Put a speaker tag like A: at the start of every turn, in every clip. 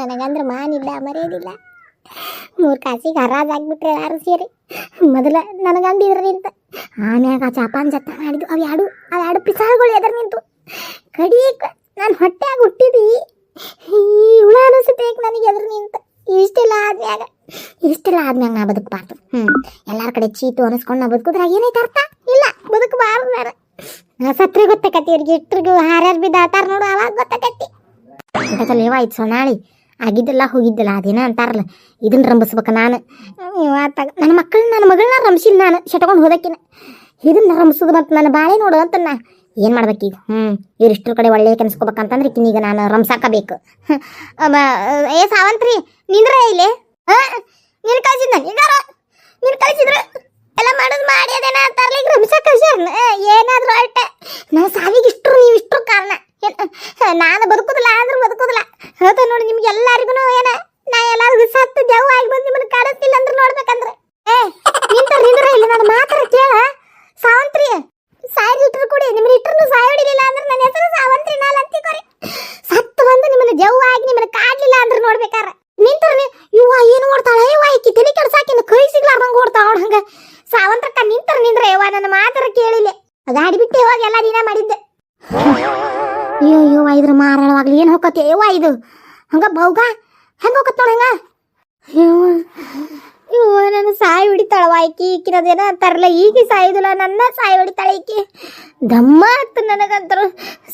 A: ನನಗಂದ್ರೆ ಮಾನಿಲ್ಲ, ಮರೆಯೋದಿಲ್ಲ. ಮೂರು ಕಾಸಿಗೆ ಹರಾಜಾಗ್ಬಿಟ್ರೆ ಯಾರು ಸೇರಿ? ಮೊದಲ ನನಗಂದಿದ್ರು ನಿಂತ. ಆಮ್ಯಾಗ ಚಾಪಾನ್ ಜತ್ತ ಮಾಡಿದ್ದು, ಅವು ಎರಡು ಅವು ಎರಡು ಪಿಸಾಳುಗಳು ಎದ್ರ ನಿಂತು. ಕಡಿಯಕ್ಕೆ ನಾನು ಹೊಟ್ಟೆಯಾಗ ಹುಟ್ಟಿದಿ. ಈ ಹುಳ ಅನಿಸುತ್ತೆ ನನಗೆ ಎದುರು ನಿಂತ. ಇಷ್ಟೆಲ್ಲ ಆದ್ಮ್ಯಾಗ ಇಷ್ಟೆಲ್ಲ ಆದ್ಮ್ಯಾಗ ನಾ ಬದುಕಬಾರ್ದು. ಹ್ಞೂ ಎಲ್ಲರ ಕಡೆ ಚೀತು ಅನಿಸ್ಕೊಂಡು ನಾ ಬದುಕಿದ್ರೆ ಏನೈತೆ ಅರ್ಥ? ಇಲ್ಲ, ಬದುಕಬಾರ್ದು ನಾನು ಸತ್ರೆ ಗೊತ್ತಾಕತಿ ಇವ್ರಿಗೆ ಇಟ್ರಿಗೂ ಹಾರ್ಯಾರು ಬಿದ್ದಾತಾರ ನೋಡು, ಅವಾಗ ಗೊತ್ತಾಕತಿ ಅಂತ ಸೊ ನಾಳೆ ಆಗಿದ್ದೆಲ್ಲ ಹೋಗಿದ್ದಲ್ಲ, ಅದೇನ ಅಂತಾರಲ್ಲ, ಇದನ್ನ ರಂಬಿಸ್ಬೇಕು ನಾನು. ಆತಾಗ ನನ್ನ ಮಕ್ಕಳು ನನ್ನ ಮಗಳನ್ನ ರಂಬಿಸಿಲ್ಲ ನಾನು ಶಟ್ಕೊಂಡು ಹೋದಕ್ಕಿನ. ಇದನ್ನ ರಂಬಿಸೋದು ಮತ್ತು ನನ್ನ ಬಾಳೆ ನೋಡು ಅಂತ ನಾ ಏನು ಮಾಡ್ಬೇಕೀಗ ಹ್ಞೂ ಇಷ್ಟ್ರ ಕಡೆ ಒಳ್ಳೆ ಕನ್ಸ್ಕೋಬೇಕಂತಂದ್ರೆ ಈಗ ನಾನು ರಂಸಾಕಬೇಕು ಏ ಸಾವಂತ್ರಿ, ನಿಂದ್ರ ಇಲ್ಲಿ? ಹಾಂ, ನೀನು ಕಳ್ಸಿದ್ನ, ನಿಂದಾರ? ನೀನು ಕಳಿಸಿದ್ರು? ಎಲ್ಲ ಮಾಡೋದು ಮಾಡಿ ಅದೇನ ಅಂತಾರಲ್ಲ, ಈಗ ರಂಸ ಕಳ್ಸ್ಯಾರ ಏನಾದ್ರು ಅಲ್ಟೆ ನಾನು ಸಾವಿಗೆ ಇಷ್ಟರು, ನೀವು ಇಷ್ಟ್ರು ಕಾರಣ. ನಾನು ಬದುಕುದಿಲ್ಲ, ಆದರೂ ಬದುಕುದಿಲ್ಲ. ಹೇಳ್ತ ನೋಡಿ ನಿಮ್ಗೆ ಎಲ್ಲಾರಿಗೂ ಏನ, ನಾ ಎಲ್ಲಾರು ಸತ್ತು ಜವ್ ಆಗಿ ಬಂದು ನಿಮ್ಮನ್ನ ಕಾಡಿಸ್ತಿಲ್ಲ ಅಂದ್ರೆ ನೋಡ್ಬೇಕಂದ್ರೆ. ಏ ನಿಂತ ನಿಂದ್ರ ಇಲ್ಲಿ ನಾನು ಮಾತ್ರ ಕೇಳ. ಸಾವಂತ್ರಿ, ಸಾಯಿ ಇಟ್ರು ಕೂಡಿ ನಿಮ್ಮನ್ನ ಇಟ್ರು ಸಾಯಿ ಹೊಡಿಲಿಲ್ಲ ಅಂದ್ರೆ ನನ್ನ ಹೆಸರು ಸಾವಂತ್ರಿ ನಾಲ್ ಅಂತಿಕೋರಿ ಸತ್ತು ಬಂದು ನಿಮ್ಮನ್ನ ಜವ್ ಆಗಿ ನಿಮ್ಮನ್ನ ಕಾಡ್ಲಿಲ್ಲ ಅಂದ್ರೆ ನೋಡ್ಬೇಕಾರ ನಿಂತರ ಇವ್ವ ಏನು ಓಡ್ತಾಳ ಇವ್ವ ಈಕಿ ತಲೆ ಕೆಡ್ಸಾಕಿನ ಕೈ ಸಿಗ್ಲಾರ್ದಂಗ ಓಡ್ತಾಳ ನೋಡ್ ಹಂಗ ಸಾವಂತ್ರಕ್ಕ ನಿಂತರ ನಿಂದ್ರ ಯವ್ವ ನನ್ನ ಮಾತರ ಕೇಳಿಲ್ಲ ಗಾಡಿ ಬಿಟ್ಟು ಇವಾಗ ಎಲ್ಲ ದಿನ ಮಾಡಿದ್ದೆ ಅಯ್ಯೋ ಅಯ್ಯೋ ಇದ್ರ ಮಾರಾಳವಾಗ್ಲಿ ಏನು ಹೋಗತ್ತೆ ಯವ್ವ ಇದು ಹಂಗ ಬೌಗ ಹೆಂಗ ಹೋಗತ್ ನೋಡ ಹಂಗ? ಅಯ್ಯೋ ನನ್ನ ಸಾಯಿ ಹಿಡಿತಾಳವ ಈಕಿ ಈಕಿನದೇನ ಅಂತಾರಲ್ಲ ಈಕಿ ಸಾಯುದಿಲ್ಲ, ನನ್ನ ಸಾಯಿ ಹೊಡಿತಾಳ ಈಕಿ. ದಮ್ಮ ಆತು ನನಗಂತರು.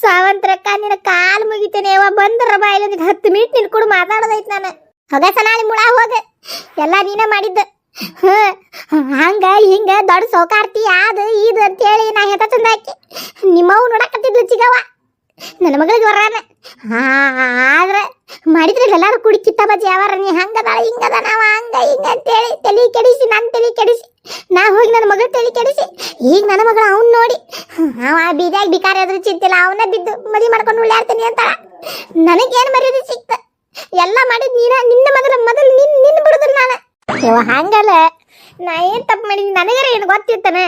A: ಸಾವಂತರಕ್ಕ, ನಿನ್ನ ಕಾಲು ಮುಗಿತೇನೆ. ಯವ್ವ ಬಂದ್ರ ಬಾಯಿಲ್ಲ ಹತ್ತು ಮಿನಿಟ್ ನಿನ್ಕೊಂಡು ಮಾತಾಡೋದೈತ್ ನಾನು. ಹೋಗ ಸನಾಳಿ ಮುಳ, ಹೋಗ. ಎಲ್ಲ ನೀನ ಮಾಡಿದ್ದ. ಹಂಗ, ಹಿಂಗ, ದೊಡ್ಡ ಸೌಕಾರ್ತಿ ಅದು ಇದು ಅಂತೇಳಿ ನಾ ಹೆತ ಚಂದ ಹಾಕಿ ನಿಮ್ಮವು ನೋಡಕತ್ತಿದ್ಲು ಚಿಗವ ನನ್ನ ಮಗಳಿಗೆ ವರಾನ ಆದ್ರೆ ಮಾಡಿದ್ರೆ ಎಲ್ಲರೂ ಕುಡಿ ಕಿತ್ತ ಬಜ್ಜಿ ಯಾವಾರ ನೀ ಹಂಗದ ಹಿಂಗದ ನಾವ ಹಂಗ, ಹಿಂಗ ಅಂತೇಳಿ ತಲೆ ಕೆಡಿಸಿ ನನ್ನ ತಲೆ ಕೆಡಿಸಿ. ನಾ ಹೋಗಿ ನನ್ನ ಮಗಳು ತಲೆ ಕೆಡಿಸಿ. ಈಗ ನನ್ನ ಮಗಳು ಅವ್ನ್ ನೋಡಿ. ಅವ ಬೀದ್ಯಾಗ ಬಿಕಾರ ಎದುರು ಚಿಂತಿಲ್ಲ, ಅವನ ಬಿದ್ದು ಮದಿ ಮಾಡ್ಕೊಂಡು ಉಳ್ಳಾಡ್ತೀನಿ ನನಗೆ ನನಗೇನು ಮರ್ಯಾದೆ ಸಿಕ್ತ? ಎಲ್ಲ ಮಾಡಿದ್ ನೀನ, ನಿನ್ನ ಮಗಳ ಮೊದಲು ನಿನ್ನ ನಿನ್ನ ಬಿಡುದಿಲ್ಲ ನಾನು. ಹಂಗಲ್ಲ. ನಾ ಏನ್ ತಪ್ಪು ಮಾಡಿದ್ವಿ ನನಗರ ಏನು ಗೊತ್ತಿತ್ತನ?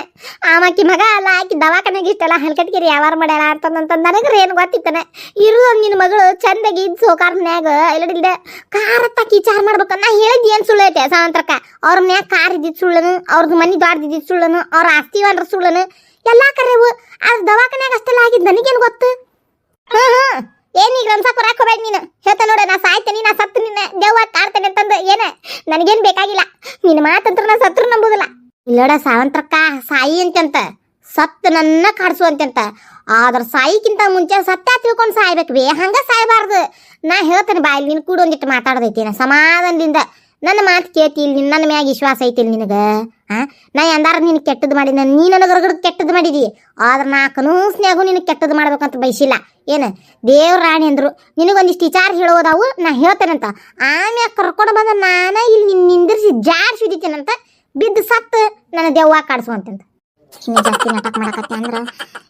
A: ಆಮಾಕಿ ಮಗ ಅಲ್ಲ, ಆಕಿ ದವಾಖಾನೆಗೆ ಇಷ್ಟೆಲ್ಲ ಹಲ್ಕಟ್ಗಿರಿ ವ್ಯವಹಾರ ಮಾಡ್ಯಾಳ ಅಂತಂದಂತ ನನಗರ ಏನು ಗೊತ್ತಿತ್ತನ? ಇರೋದು ನಿನ್ನ ಮಗಳು ಚಂದಾಗಿ ಇದ್ದು ಸೋಕಾರ ಮನ್ಯಾಗ ಇಲ್ಲಡಿಲ್ದ ಕಾರ್ ಹತ್ತಾಕಿ ಚಾರ್ ಮಾಡ್ಬೇಕ ನಾ ಹೇಳಿದ್ ಏನು ಸುಳ್ಳು ಐತೆ ಸಾವಂತ್ರಕ್ಕ ಅವ್ರ ಮನ್ಯಾಗ ಕಾರ್ ಸುಳ್ಳನು ಅವ್ರದ್ದು ಮನೆ ದೊಡ್ಡದಿದ್ದಿದ್ ಸುಳ್ಳನು, ಅವ್ರ ಆಸ್ತಿ ಅಲ್ರ ಸುಳ್ಳನು, ಎಲ್ಲ ಕರೆವು. ಆ ದವಾಖಾನೆಯಾಗ ಅಷ್ಟೆಲ್ಲ ಆಗಿದ್ ನನಗೇನು ಗೊತ್ತು? ಹ್ಞೂ ಹಾ ಏನೀಗ ರಂಸ ಕೊರಾಕ್ ಹೋಗ್ಬೇಡ ನೀನು? ಹೇಳ್ತ ನೋಡ, ನಾ ಸಾಯ್ತೇನೆ ನಾ ಸತ್ತು, ನಿನ್ನ ದೇವ್ವ ಕಾಡ್ತೇನೆ ಅಂತಂದು ಏನ? ನನಗೇನ್ ಬೇಕಾಗಿಲ್ಲ. ನಿನ್ನ ಮಾತಂತ್ರ ನಾ ಸತ್ರು ನಂಬುದಿಲ್ಲ. ಇಲ್ಲೋಡ ಸಾವಂತ್ರಕ್ಕ, ಸಾಯಿ ಅಂತಂತ ಸತ್ತು ನನ್ನ ಕಾಡ್ಸು ಅಂತಂತ ಆದ್ರ ಸಾಯಿಕ್ಕಿಂತ ಮುಂಚೆ ಸತ್ಯ ತಿಳ್ಕೊಂಡು ಸಾಯ್ಬೇಕು ಬೇ ಹಂಗ ಸಾಯ್ಬಾರ್ದು. ನಾ ಹೇಳ್ತೇನೆ, ಬಾಯಲ್ಲಿ ನೀನು ಕೂಡ ಒಂದಿಟ್ಟು ಮಾತಾಡ್ದೈತಿ ನಾ ಸಮಾಧಾನದಿಂದ. ನನ್ನ ಮಾತು ಕೇಳ್ತಿ ಇಲ್ಲಿ, ನನ್ನ ಮ್ಯಾಗ ವಿಶ್ವಾಸ ಐತಿ ಇಲ್ಲಿ ನಿನಗ? ಆ? ನಾ ಎಂದಾರ ನೀನು ಕೆಟ್ಟದ್ದು ಮಾಡಿ ನೀ ನನಗೆ ಹೊರಗಡೆ ಕೆಟ್ಟದ್ದು ಮಾಡಿದಿ. ಆದ್ರೆ ನಾ ಕನೂಸ್ನ್ಯಾಗೂ ನಿನಗೆ ಕೆಟ್ಟದ್ದು ಮಾಡ್ಬೇಕಂತ ಬಯಸಿಲ್ಲ. ಏನು? ದೇವ್ರ ರಾಣಿ ಅಂದರು ನಿನಗೊಂದಿಷ್ಟು ವಿಚಾರ ಹೇಳೋದಾವು, ನಾ ಹೇಳ್ತೇನಂತ. ಆಮ್ಯಾಗ ಕರ್ಕೊಂಡು ಬಂದ ನಾನ ಇಲ್ಲಿ ನಿನ್ ನಿಂದಿರ್ಸಿ ಜಾಡ್ಸಿ ಹಿಡಿತೇನಂತ ಬಿದ್ದು ಸತ್ತು ನನ್ನ ದೆವ್ವ ಕಾಡ್ಸುವಂತಂತ ಇನ್ನು ಜಾಸ್ತಿ ನಾಟಕ ಮಾಡಕತ್ತೆ ಅಂದ್ರೆ,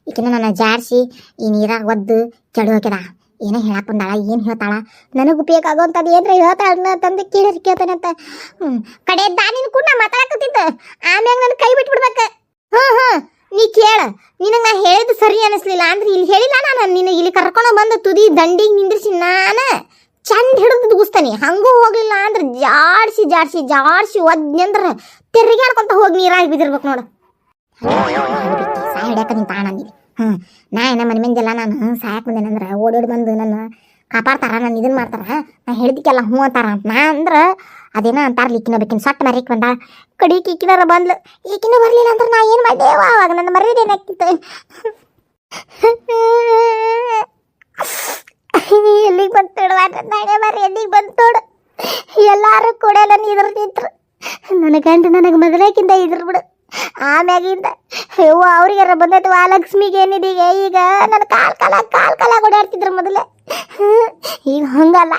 A: ಈಕಿನ ನನ್ನ ಜಾಡ್ಸಿ ಈ ನೀರಾಗ ಒದ್ದು ಕೆಡು ಹಾಕಿದ ಏನೋ ಬಂದಾಳ ಏನು ಹೇಳ್ತಾಳ? ನನಗೆ ಉಪಯೋಗ ಆಗೋವಂಥದ್ದು ಏನ್ರ ಹೇಳ್ತಾಳ ಅಂತಂದು ಕೇಳಿ ಕೇಳ್ತಾನಂತ ಹ್ಞೂ ಕಡೆ ದಾನಿನ ಕೂಡ ಮಾತಾಡಕತ್ತಿದ್ದ. ಆಮ್ಯಾಗ ನನ್ನ ಕೈ ಬಿಟ್ಬಿಡ್ಬೇಕು. ಹ್ಞೂ ಹ್ಞೂ ನೀ ಕೇಳ. ನಿನಗೆ ನಾ ಹೇಳಿದ್ದು ಸರಿ ಅನಿಸ್ಲಿಲ್ಲ ಅಂದ್ರೆ ಇಲ್ಲಿ ಹೇಳಿಲ್ಲ ನಾನು. ನಿನ್ನ ಇಲ್ಲಿ ಕರ್ಕೊಂಡು ಬಂದು ತುದಿ ದಂಡಿಗೆ ನಿಂದ್ರಿಸಿ ನಾನು ಚಂದ ಹಿಡಿದು ದೂಸ್ತಾನೆ ಹಂಗೂ ಹೋಗ್ಲಿಲ್ಲ ಅಂದ್ರೆ ಜಾಡ್ಸಿ ಜಾಡ್ಸಿ ಜಾಡ್ಸಿ ಒದ್ನಿ ಅಂದ್ರೆ ತಿರುಗಾಡ್ಕೊಂತ ಹೋಗಿ ನೀರಾಗಿ ಬಿದ್ದಿರ್ಬೇಕು ನೋಡು. ಸಾಯ ಹಿಡ್ಯಾಕ ನಿಂತಾಣ ನಂದಿನಿ ಹ್ಞೂ ನಾ ಏನ ಮನೆ ಮಂದಿಲ್ಲ ನಾನು ಸಾಯಕ್ ಬಂದೇನಂದ್ರೆ ಓಡೋಡಿ ಬಂದು ನನ್ನ ಕಾಪಾಡ್ತಾರ, ನನ್ನ ಇದನ್ನ ಮಾಡ್ತಾರ. ನಾ ಹೇಳ್ದಿಕ್ಕೆಲ್ಲ ಹ್ಞೂ ಅಂತಾರ ಅಂತ. ನಾ ಅಂದ್ರೆ ಅದೇನ ಅಂತಾರಲ್ಲ ಇಕ್ಕಿನ ಬೇಕಿನ ಸೊಟ್ಟ ಮರಿಕ್ ಬಂದ ಕಡಿಕ್ ಈಕಿನಾರ ಬಂದ್ಲು. ಈಕಿನ ಬರಲಿಲ್ಲ ಅಂದ್ರೆ ನಾ ಏನು ಮಾಡ್ದೇವ ಅವಾಗ ನನ್ನ ಮರ್ಯಾದೆ ಏನಾಗ್ತಿತ್ತು? ಎಲ್ಲಿಗೆ ಬಂತು ನಾಳೆ ಮರಿ ಎಲ್ಲಿಗೆ ಬಂತೋಡು? ಎಲ್ಲರೂ ಕೂಡ ನನ್ನ ಇದ್ರ ನಿಂತ್ರು. ನನ್ನ ಗಂಡ ನನಗೆ ಮೊದಲೇಕಿಂದ ಇದ್ರು ಬಿಡು ಆಮ್ಯಾಗಿಂದ, ಯವ್ವ ಅವ್ರಿಗಾರ ಬಂದೈತೆ ವಾ ಲಕ್ಷ್ಮಿಗೆ ಏನಿದೀಗ ಈಗ? ನನ್ನ ಕಾಲ್ ಕಾಲ ಕಾಲ್ ಕಾಲ ಓಡಾಡ್ತಿದ್ರು ಮೊದಲೇ. ಈಗ ಹಂಗಲ್ಲ.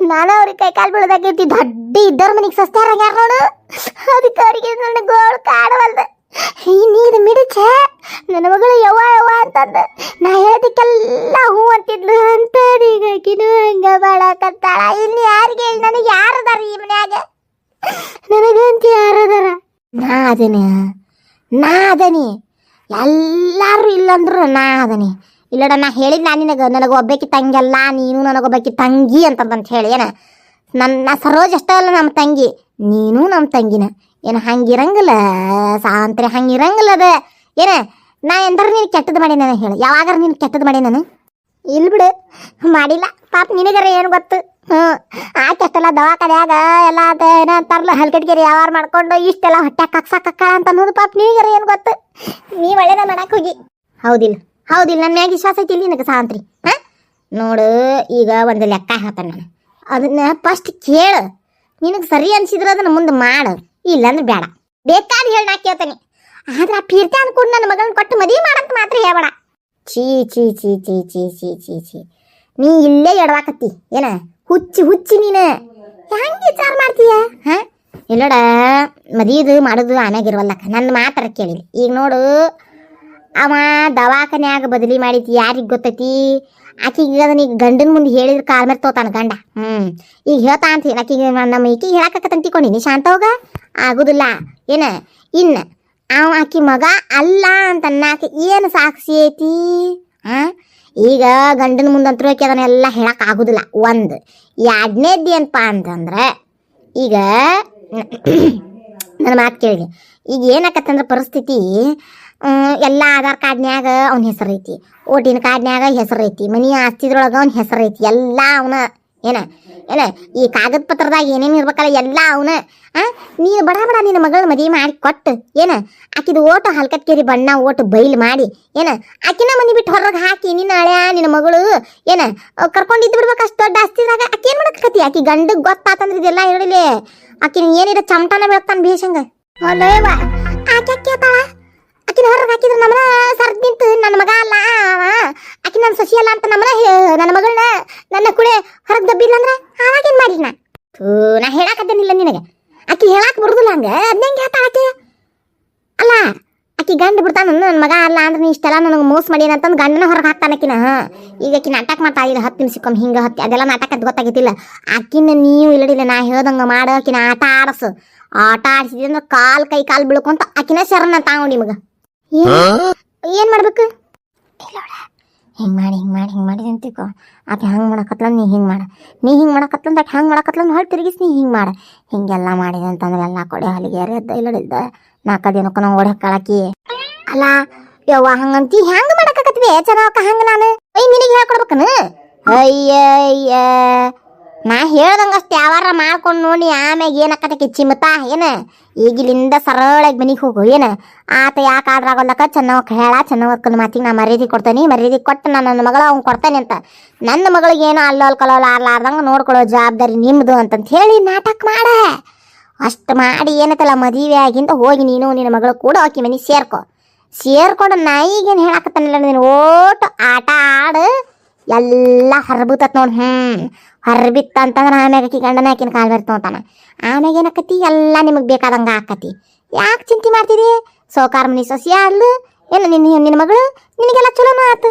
A: ನಾನು ಅವ್ರಿಗೆ ಕೈ ಕಾಲು ಬೀಳದಾಗೈತಿ ದೊಡ್ಡ ಇದ್ದವ್ರ ಮನೆಗೆ ಸಸ್ತಾರ ಯಾರು ನೋಡು? ಅದಕ್ಕೆ ಅವರಿಗೆ ನನ್ನ ಗೋಳು ಕಾಡವಲ್ದ ಈ ನೀರು ಮಿಡಿಚೆ. ನನ್ನ ಮಗಳು ಯವ್ವ ಯವ್ವ ಅಂತಂದ. ನಾ ಹೇಳದಕ್ಕೆಲ್ಲ ಹೂ ಅಂತಿದ್ಲು. ಅಂತ ಈಗ ಹಂಗ ಬಾಳಕತ್ತಾಳ. ಇನ್ನು ಯಾರಿಗೆ ನನಗೆ ಯಾರದಾರ ಈ ಮನ್ಯಾಗ? ನನಗಂತ ಯಾರದಾರ ನಾ ಅದೇನಿ. ನಾ ಅದೇನಿ. ಎಲ್ಲರೂ ಇಲ್ಲಂದ್ರು ನಾ ಅದನಿ. ಇಲ್ಲಡ, ನಾ ಹೇಳಿದ್ ನಾ ನಿನಗೆ, ನನಗೆ ಒಬ್ಬಾಕಿ ತಂಗಿಯಲ್ಲ ನೀನು ನನಗೆ ನನಗೊಬ್ಬಾಕಿ ತಂಗಿ ಅಂತಂದಂತ ಹೇಳಿ, ಏನ? ನನ್ನ ಸರೋಜ್ ಅಷ್ಟೇ ಅಲ್ಲ ನಮ್ಮ ತಂಗಿ, ನೀನು ನಮ್ಮ ತಂಗಿನ. ಏನು ಹಂಗಿರಂಗಿಲ್ಲ, ಸಾಂತ್ರಿ ಹಂಗಿರಂಗಿಲ್ಲ ಅದ ಏನ? ನಾ ಎಂದ್ರೆ ನೀನು ಕೆಟ್ಟದ್ದು ಮಾಡಿ ನಾನು ಹೇಳಿ. ಯಾವಾಗಾರ ನೀನು ಕೆಟ್ಟದ್ದು ಮಾಡಿ ನಾನು? ಇಲ್ಲ ಬಿಡು. ಮಾಡಿಲ್ಲ. ಪಾಪ ನಿನಗರ ಏನು ಗೊತ್ತು? ಹ್ಞೂ ಆಕೆಷ್ಟೆಲ್ಲ ದವಾಖಾನ್ಯಾಗ ಎಲ್ಲ ಅದ ಏನ ಅಂತಾರಲ್ಲ ಹಲ್ಕಟ್ಗೆರಿ ಯಾವಾರ ಮಾಡ್ಕೊಂಡು ಇಷ್ಟೆಲ್ಲ ಹೊಟ್ಟೆ ಕಕ್ಸಾಕಕ್ಕ ಅಂತ ಅನ್ನೋದು ಪಾಪ ನಿನಗರ ಏನು ಗೊತ್ತು? ನೀ ಒಳ್ಳೇದ ಮಾಡಕ್ ಹೋಗಿ? ಹೌದಿಲ್ಲ ಹೌದಿಲ್ಲ ನನ್ನ ಮ್ಯಾಗ ವಿಶ್ವಾಸ ಐತಿ ನಿನಗೆ ಸಾಂತ್ರಿ ಹಾ? ನೋಡು, ಈಗ ಒಂದು ಲೆಕ್ಕ ಹೇಳ್ತಾನೆ ನಾನು. ಅದನ್ನ ಫಸ್ಟ್ ಕೇಳು. ನಿನಗೆ ಸರಿ ಅನ್ಸಿದ್ರೆ ಅದನ್ನ ಮುಂದೆ ಮಾಡು. ಇಲ್ಲಂದ್ರೆ ಬೇಡ. ಬೇಕಾದ್ರೆ ಹೇಳಿ, ನಾ ಕೇಳ್ತೇನೆ. ಆದ್ರೆ ಆ ಪೀರ್ತಿ ಅನ್ಕೊಂಡು ನನ್ನ ಮಗಳನ್ನ ಕೊಟ್ಟು ಮದುವೆ ಮಾಡಂತ ಮಾತ್ರ ಹೇಳಬೇಡ. ಛೀ ಛೀ ಛೀ ಛೀ ಛೀ ಛೀ ಛೀ ಛೀ. ನೀ ಇಲ್ಲೇ ಎಡವಾಕತ್ತಿ, ಏನ? ಹುಚ್ಚಿ ಹುಚ್ಚಿ ನೀನು. ಹೆಂಗೆ ವಿಚಾರ ಮಾಡ್ತೀಯ? ಹಾ? ಇಲ್ಲೋಡ, ಮದೀದು ಮಾಡೋದು ಆಮ್ಯಾಗಿರುವಲ್ಲಕ್ಕ. ನನ್ನ ಮಾತ್ರ ಕೇಳಿಲ್ಲ ಈಗ ನೋಡು, ಅವ ದವಾಖಾನ್ಯಾಗ ಬದಲಿ ಮಾಡಿತಿ ಯಾರಿಗೆ ಗೊತ್ತೈತಿ? ಆಕಿಗೆ ಅದನ್ನ ಈಗ ಗಂಡನ ಮುಂದೆ ಹೇಳಿದ್ರೆ ಕಾಲ್ ಮೇಲೆ ತೋತಾನ ಗಂಡ. ಹ್ಮ್. ಈಗ ಹೇಳ್ತಾ ಅಂತ ಆಕಿಗೆ ನಮ್ಮ ಈಕಿಗೆ ಹೇಳಕತ್ತಂತ ತಿಕೊಂಡಿನಿ ಶಾಂತ ಹೋಗ. ಆಗುದಿಲ್ಲ. ಏನ? ಇನ್ನ, ಅವ ಆಕಿ ಮಗ ಅಲ್ಲ ಅಂತ ಅನ್ನಾಕ ಏನು ಸಾಕ್ಷಿ ಐತಿ? ಆ ಈಗ ಗಂಡನ ಮುಂದಂತರೂ ಆಕಿ ಅದನ್ನೆಲ್ಲ ಹೇಳಕ್ಕೆ ಆಗುದಿಲ್ಲ. ಒಂದು ಎರಡನೇದ್ದು ಏನಪ್ಪ ಅಂತಂದ್ರೆ, ಈಗ ನನ್ನ ಮಾತು ಕೇಳಿ ಈಗ ಏನಾಕತ್ತಂದ್ರೆ ಪರಿಸ್ಥಿತಿ ಎಲ್ಲ ಆಧಾರ್ ಕಾರ್ಡ್ನ್ಯಾಗ ಅವ್ನ ಹೆಸರು ಐತಿ. ಓಟಿನ ಕಾರ್ಡ್ನ್ಯಾಗ ಹೆಸರು ಐತಿ. ಮನಿ ಆಸ್ತಿದ್ರೊಳಗ ಅವ್ನ ಹೆಸರು ಐತಿ. ಎಲ್ಲ ಅವನ, ಏನ? ಏನ ಈ ಕಾಗದ ಪತ್ರದಾಗ ಏನೇನು ಇರ್ಬೇಕಲ್ಲ ಎಲ್ಲ ಅವನ. ನೀನು ಬಡ ಬಡ ನಿನ್ನ ಮಗಳ ಮದುವೆ ಮಾಡಿ ಕೊಟ್ಟು, ಏನ? ಆಕಿದು ಓಟು ಹಲ್ಕತ್ಕೇರಿ ಬಣ್ಣ ಓಟು ಬೈಲ್ ಮಾಡಿ, ಏನ? ಆಕಿನ ಮನಿ ಬಿಟ್ಟು ಹೊರಗೆ ಹಾಕಿ, ನಿನ್ನ ಹಳೆಯ, ನಿನ್ನ ಮಗಳು, ಏನ? ಕರ್ಕೊಂಡಿದ್ದು ಬಿಡ್ಬೇಕು ಅಷ್ಟು ದೊಡ್ಡ ಆಸ್ತಿದಾಗ ಆಕಿ ಏನ್ ಮಾಡಕತ್ತಿ? ಆಕಿ ಗಂಡಗ್ ಗೊತ್ತಾತಂದ್ರೆ ಇದೆಲ್ಲ ಹೇಳಿಲಿ ಆಕಿನ ಏನಿರ ಚಮಟನ ಬೆಳಗ್ತಾನ ಭೀಷಂಗ ಅಲ್ಲೇವ ಆಕೆ ಕೇಳ್ತಾಳ ಹಾಕಿದ್ರೆ ನಮ್ಮನ ಸರ್ದ್ ನಿಂತು ನನ್ನ ಮಗ ಅಲ್ಲ ಅವ. ಆಕಿ ನನ್ನ ಸಸಿ ಅಲ್ಲ ಅಂತ ನಮ್ಮನ ನನ್ನ ಮಗಳನ್ನ ನನ್ನ ಕುಳೆ ಹೊರಗೆ ದಬ್ಬಿಲ್ಲ ಅಂದ್ರೆ ಆವಾಗೇನ್ ಮಾಡಿಲ್ಲ ನಾ? ಥೂ, ನಾ ಹೇಳಾಕತ್ತೇನಿಲ್ಲ ನಿನಗೆ. ಆಕಿ ಹೇಳಾಕ ಬರುದಿಲ್ಲ ಹಂಗೆ. ಅದ್ನಂಗೆ ಹೇಳ್ತಾಳ ಆಕಿ. ಅಲ್ಲ ಆಕಿ ಗಂಡ ಬಿಡ್ತಾನ ನನ್ನ ಮಗ ಅಲ್ಲ ಅಂದ್ರೆ ನೀ ಇಷ್ಟೆಲ್ಲ ನನಗೆ ಮೋಸ ಮಾಡಿ ಅಂತಂದು ಗಂಡನ ಹೊರಗೆ ಹಾಕ್ತಾನ ಆಕಿನ. ಹಾ. ಈಗ ಆಕಿ ನಾಟಕ ಮಾಡ್ತಾ ಇಲ್ಲ ಹತ್ತು ನಿಮಿಷಕ್ಕೊಮ್ಮೆ ಹಿಂಗೆ ಹತ್ತಿ ಅದೆಲ್ಲ ನಾಟಕ ಅಂತ ಗೊತ್ತಾಗಿತ್ತಿಲ್ಲ. ಆಕಿನ ನೀವು ಇಲ್ಲಡಿಲ್ಲ ನಾ ಹೇಳ್ದಂಗ ಮಾಡ ಆಕಿನ ಆಟ ಆಡಸು. ಆಟ ಆಡಿಸಿದ್ರೆ ಕಾಲು ಕಾಲ್ ಕೈ ಕಾಲು ಬೀಳ್ಕೊಂತ ಆಕಿನ ಶರಣ ತಾವು ನಿಮಗ. ಏನ್? ಮಾಡ್ಬೇಕು? ಹಿಂಗ್ ಮಾಡಿ ಹಿಂಗ್ ಮಾಡಿ ಹಿಂಗ್ ಮಾಡಿ ಅಂತಿಕೋ. ಆಕೆ ಹಂಗೆ ಮಾಡಕತ್ಲ ನೀ ಹಿಂಗೆ ಮಾಡ. ನೀ ಹಿಂಗೆ ಮಾಡಕತ್ಲ ಆಕೆ ಹಂಗೆ ಮಾಡಕತ್ಲ ಹೊಳ್ ತಿರುಗಿಸ್ ನೀ ಹಿಂಗೆ ಮಾಡ. ಹಿಂಗೆಲ್ಲ ಮಾಡಿದೆ ಅಂತಂದ್ರೆ ಎಲ್ಲ ಕೊಡೆ ಹಲಿಗೆ ಎದ್ದ ಇಲ್ಲಡಿದ್ದ ನಾಲ್ಕದೇನಕ್ಕ ನಾವು ಓಡಿ ಹಾಕಿ ಅಲ್ಲ ಯವ್ವ ಹಂಗಂತಿ ಹೆಂಗ್ ಮಾಡಕತ್ವಿ ಚೆನ್ನಾಗ ಹಂಗ ನಾನು? ಅಯ್ಯ ನಿನಗೆ ಹೇಳ್ಕೊಡ್ಬೇಕನ? ಅಯ್ಯ ಅಯ್ಯ ನಾ ಹೇಳ್ದಂಗಷ್ಟು ಯಾವಾರ ಮಾಡ್ಕೊಂಡು ನೋಡಿ ಆಮ್ಯಾಗ ಏನಕ್ಕತಕ್ಕೆ ಚಿಮತಾ, ಏನ? ಈಗಿಲಿಂದ ಸರಳಾಗಿ ಮನಿಗೆ ಹೋಗು, ಏನು? ಆತ ಯಾಕೆ ಆದ್ರ ಆಗೋಲ್ಲಕ ಚೆನ್ನಾಗಿ ಹೇಳ ಚೆನ್ನಾಗಿ ಮಾತಿಗೆ ನಾ ಮರ್ಯಾದೆ ಕೊಡ್ತೇನೆ, ಮರ್ಯಾದೆ ಕೊಟ್ಟು ನಾನು ನನ್ನ ಮಗಳು ಅವ್ನು ಕೊಡ್ತೇನೆ ಅಂತ. ನನ್ನ ಮಗಳಿಗೆ ಏನೋ ಅಲ್ಲೋಲ್ ಕಲೋಲ್ ಆರ್ಲಾರ್ದಂಗೆ ನೋಡ್ಕೊಳ್ಳೋ ಜವಾಬ್ದಾರಿ ನಿಮ್ಮದು ಅಂತಂತ ಹೇಳಿ ನಾಟಕ ಮಾಡ. ಅಷ್ಟು ಮಾಡಿ ಏನತ್ತಲ್ಲ ಮದುವೆ ಆಗಿಂದ ಹೋಗಿ ನೀನು, ನಿನ್ನ ಮಗಳು ಕೂಡ ಆಕಿ ಮನೆ ಸೇರ್ಕೊ. ಸೇರ್ಕೊಂಡು ನಾಯಿಗೇನು ಹೇಳಕತ್ತಾನಿಲ್ಲ ನೀನು, ಓಟು ಆಟ ಆಡು. ಎಲ್ಲ ಹರ್ಬುತ್ತತ್ ನೋಡಿ ಹ್ಞೂ ಹರ್ಬಿತ್ತ ಅಂತಂದ್ರೆ ಆಮ್ಯಾಗ ಆಕಿ ಗಂಡನ ಆಕಿನ ಕಾಲ್ ಬರ್ತಾನ ಆಮ್ಯಾಗ ಏನಕ್ಕತಿ? ಎಲ್ಲ ನಿಮಗೆ ಬೇಕಾದಂಗೆ ಆಕತಿ. ಯಾಕೆ ಚಿಂತೆ ಮಾಡ್ತಿದಿ? ಸೌಕಾರ ಮನಿ ಸೊಸಿ ಅಲ್ಲು? ಏನು ನಿನ್ನ ನಿನ್ನ ಮಗಳು? ನಿನಗೆಲ್ಲ ಚಲೋನ ಆತು.